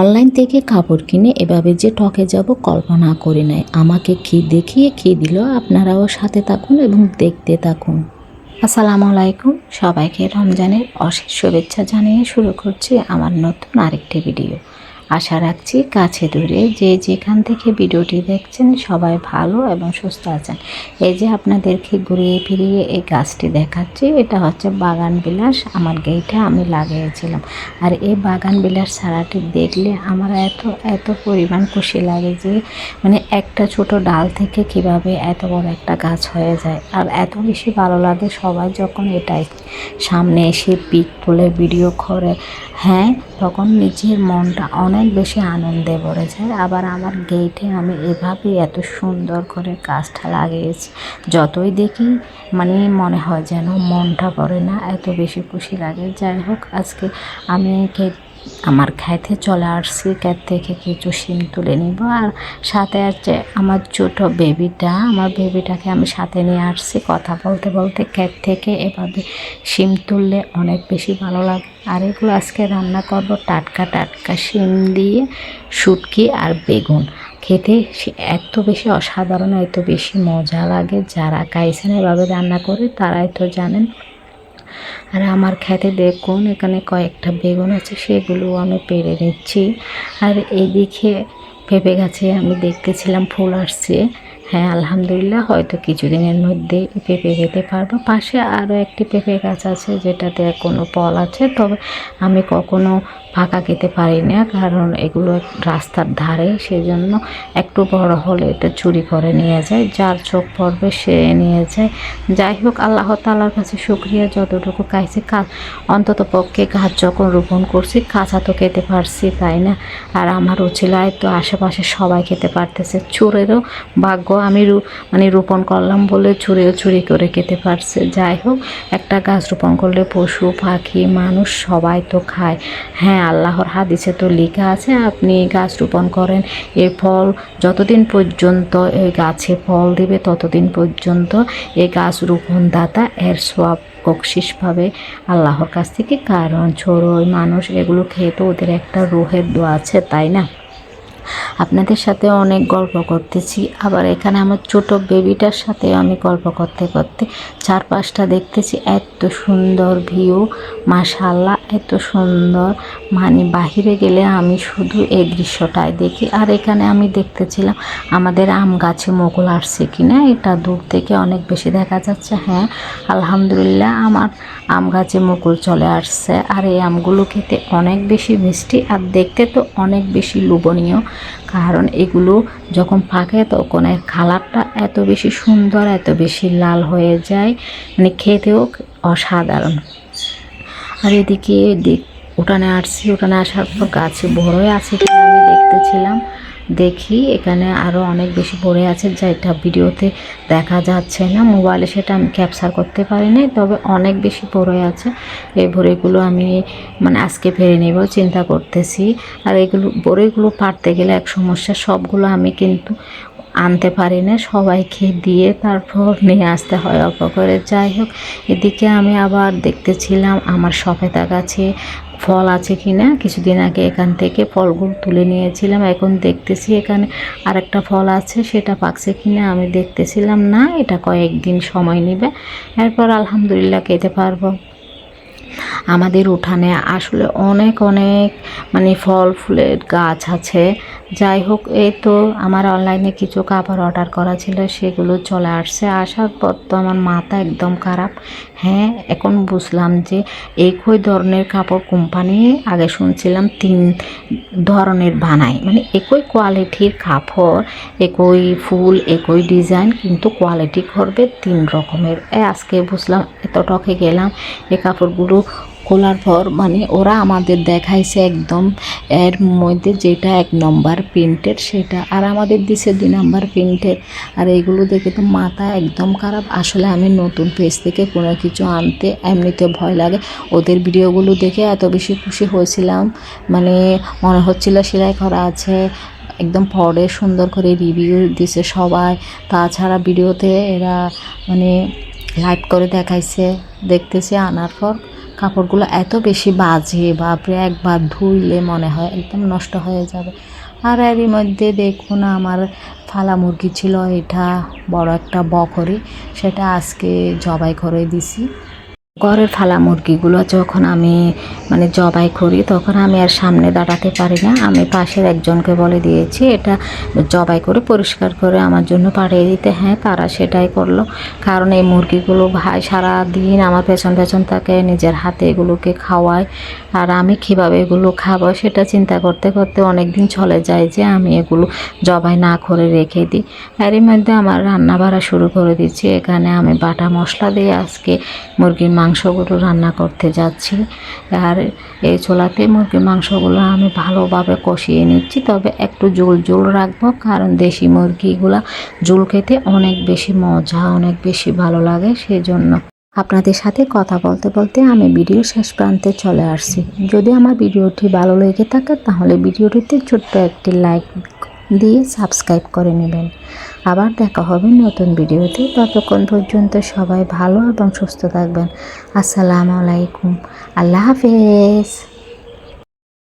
Online থেকে কাপড় কিনে এভাবে যে ঠকে যাব কল্পনা করে নেয় আমাকে কি দেখিয়ে কি দিল আপনারাও সাথে থাকুন এবং দেখতে থাকুন। আসসালামু আলাইকুম। সবাইকে রমজানের অশেষ শুভেচ্ছা জানিয়ে শুরু করছি আমার নতুন আরেকটি ভিডিও। আশা রাখছি কাছে দূরে যে যেখান থেকে ভিডিওটি দেখছেন সবাই ভালো এবং সুস্থ আছেন। এই যে আপনাদেরকে ঘুরিয়ে ফিরিয়ে এই গাছটি দেখাচ্ছি, এটা হচ্ছে বাগান বিলাস, আমার গেইটে আমি লাগিয়েছিলাম। আর এই বাগান বিলাস ছাড়াটি দেখলে আমার এত এত পরিমাণ খুশি লাগে যে মানে একটা ছোট ডাল থেকে কীভাবে এত বড় একটা গাছ হয়ে যায়। আর এত বেশি ভালো লাগে সবাই যখন এটাই সামনে এসে পিক তুলে ভিডিও করে হ্যাঁ তখন নিজের মনটা অনেক বেশি আনন্দে ভরে যায় আবার আমার গেটে আমি এভাবে এত সুন্দর করে গাছটা লাগিয়েছি। যতই দেখি মানে মনে হয় যেন মনটা পড়ে না, এত বেশি খুশি লাগে। যাই হোক, আজকে আমি ক্ষেত আমার খেতে চলে আসছি ক্ষেত থেকে কিছু শিম তুলে নিব। আর সাথে আছে আমার ছোট বেবিটা। আমার বেবিটাকে আমি সাথে নিয়ে আসছি কথা বলতে বলতে। ক্ষেত থেকে এভাবে শিম তুললে অনেক বেশি ভালো লাগে। আর এগুলো আজকে রান্না করব টাটকা টাটকা শিম দিয়ে, শুটকি আর বেগুন। খেতে এত বেশি অসাধারণ, এত বেশি মজা লাগে। যারা খাইছেন এভাবে রান্না করে, তারাই তো জানেন আর আমার খেতে দেখুন এখানে কয়েকটা বেগুন আছে, সেগুলো আমি পেরে নিচ্ছি। আর এদিকে পেঁপে গাছে, আমি দেখতেছিলাম ফুল আসছে। হ্যাঁ আলহামদুলিল্লাহ, হয়তো কিছুদিনের মধ্যে পেঁপে খেতে পারব। পাশে আরও একটি পেঁপে গাছ আছে, যেটাতে কোনো ফল আছে। তবে আমি কখনো ফাঁকা খেতে পারি না, কারণ এগুলো রাস্তার ধারে, সেজন্য একটু বড় হলে এটা চুরি করে নিয়ে যায়, যার চোখ পড়বে সে নিয়ে যায়। যাই হোক, আল্লাহ তালার কাছে শুক্রিয়া যতটুকু খাইছি কা অন্তত পক্ষে গাছ যখন রোপণ করছি কাঁচা তো খেতে পারছি, তাই না? আর আমার উচিলায় তো আশেপাশে সবাই খেতে পারতেছে, চোরেরও ভাগ্য আমি মানে রোপণ করলাম বলে চুরেও চুরি করে খেতে পারছে। যাই হোক, একটা গাছ রোপণ করলে পশু, পাখি, মানুষ সবাই তো খায়। হ্যাঁ আল্লাহর হাদিসে তো লেখা আছে, আপনি গাছ রোপণ করেন, এর ফল যতদিন পর্যন্ত এই গাছে ফল দেবে ততদিন পর্যন্ত এই গাছ রোপণদাতা এর সব বকশিস পাবে আল্লাহর কাছ থেকে। কারণ ছোড়ো মানুষ এগুলো খেয়ে তো ওদের একটা রোহের দোয়া আছে, তাই না? আপনাদের সাথে অনেক গল্প করতেছি। আবার এখানে আমার ছোট বেবিটার সাথে আমি গল্প করতে করতে চারপাশটা দেখতেছি। এত সুন্দর ভিউ মাশাল্লাহ এত সুন্দর। মানে বাহিরে গেলে আমি শুধু এই দৃশ্যটাই দেখি। আর এখানে আমি দেখতেছিলাম, আমাদের আম গাছে মুকুল আসছে কিনা? এটা দূর থেকে অনেক বেশি দেখা যাচ্ছে। হ্যাঁ আলহামদুলিল্লাহ আমার আম গাছে মুকুল চলে আসছে। আর এই আমগুলো খেতে অনেক বেশি মিষ্টি আর দেখতে তো অনেক বেশি লোভনীয়। কারণ এগুলো যখন পাকে তখন এর কালারটা এত বেশি সুন্দর, এত বেশি লাল হয়ে যায়। মানে খেতেও অসাধারণ। আর এদিকে দেখ, উঠানে আসছি, উঠানে আসার পর গাছে বড়ই আছে কিনা আমি দেখতেছিলাম। দেখি, এখানে আরও অনেক বেশি পড়ে আছে যা এটা ভিডিওতে দেখা যাচ্ছে না। মোবাইলে সেটা আমি ক্যাপচার করতে পারি নাই তবে অনেক বেশি পড়ে আছে। এই ভরেগুলো আমি মানে আজকে ফেরে নেব, চিন্তা করতেছি। আর এগুলো বড়িগুলো পারতে গেলে এক সমস্যা, সবগুলো আমি কিন্তু আনতে পারি না সবাইকে দিয়ে তারপর নিয়ে আসতে হয় অল্প করে। যাই হোক, এদিকে আমি আবার দেখতেছিলাম আমার সফেদা গাছে ফল আছে কি না কিছুদিন আগে এখান থেকে ফলগুলো তুলে নিয়েছিলাম, এখন দেখতেছি এখানে আরেকটা ফল আছে, সেটা পাকছে কি না আমি দেখতেছিলাম না, এটা কয়েকদিন সময় নেবে। এরপর আলহামদুলিল্লাহ খেতে পারব। আমাদের উঠানে আসলে অনেক অনেক মানে ফল, ফুলের গাছ আছে। যাই হোক, এই তো আমার অনলাইনে কিছু কাপড় অর্ডার করা ছিল, সেগুলো চলে আসছে। আসার পর তো আমার মাথা একদম খারাপ। হ্যাঁ এখন বুঝলাম যে একই ধরনের কাপড় কোম্পানি আগে শুনছিলাম তিন ধরনের বানায়। মানে একই কোয়ালিটির কাপড়, একই ফুল, একই ডিজাইন কিন্তু কোয়ালিটি করবে তিন রকমের। আজকে বুঝলাম এত টকে গেলাম এ কাপড়গুলো খোলার পর মানে ওরা আমাদের দেখাইছে একদম, এর মধ্যে যেটা এক নম্বর প্রিন্টের সেটা। আর আমাদের দিছে দুই নম্বর প্রিন্টের আর এইগুলো দেখে তো মাথা একদম খারাপ। আসলে আমি নতুন পেজ থেকে কোনো কিছু আনতে এমনিতে ভয় লাগে। ওদের ভিডিওগুলো দেখে এত বেশি খুশি হয়েছিলাম। মানে মনে হচ্ছিল সেলাই করা আছে। একদম পরে সুন্দর করে রিভিউ দিছে সবাই। তাছাড়া ভিডিওতে এরা মানে লাইভ করে দেখাইছে। দেখতেছি আনার পর। কাপড়গুলো এত বেশি বাজে বাপরে একবার ধুইলে মনে হয় একদম নষ্ট হয়ে যাবে। আর এরই মধ্যে দেখুন আমার ফালা মুরগি ছিল এটা বড় একটা বকরি, সেটা আজকে জবাই করে দিছি। ঘরের ফালা মুরগিগুলো যখন আমি মানে জবাই করি, তখন আমি আর সামনে দাঁড়াতে পারি না। আমি পাশের একজনকে বলে দিয়েছি, এটা জবাই করে, পরিষ্কার করে আমার জন্য পাঠিয়ে দিতে। হ্যাঁ তারা সেটাই করল। কারণ এই মুরগিগুলো ভাই সারা দিন আমার পেছন পেছন তাকে নিজের হাতে এগুলোকে খাওয়ায়। আর আমি কীভাবে এগুলো খাব সেটা চিন্তা করতে করতে অনেক দিন চলে যায় যে আমি এগুলো জবাই না করে রেখে দিই। এরই মধ্যে আমার রান্না বাড়া শুরু করে দিচ্ছি এখানে আমি বাটা মশলা দিয়ে আজকে মুরগির মাংসগুলো রান্না করতে যাচ্ছি। আর এই চোলাতে মুরগির মাংসগুলো আমি ভালোভাবে কষিয়ে নিচ্ছি, তবে একটু জোল জোল রাখব, কারণ দেশি মুরগিগুলা জোল খেতে অনেক বেশি মজা, অনেক বেশি ভালো লাগে সেই জন্য আপনাদের সাথে কথা বলতে বলতে আমি ভিডিও শেষ প্রান্তে চলে আসছি। যদি আমার ভিডিওটি ভালো লেগে থাকে, তাহলে ভিডিওটিতে ছোট্ট একটি লাইক দিয়ে সাবস্ক্রাইব করে নেবেন। আবার দেখা হবে নতুন ভিডিওতে। ততক্ষণ পর্যন্ত সবাই ভালো এবং সুস্থ থাকবেন। আসসালামু আলাইকুম। আল্লাহ হাফেজ।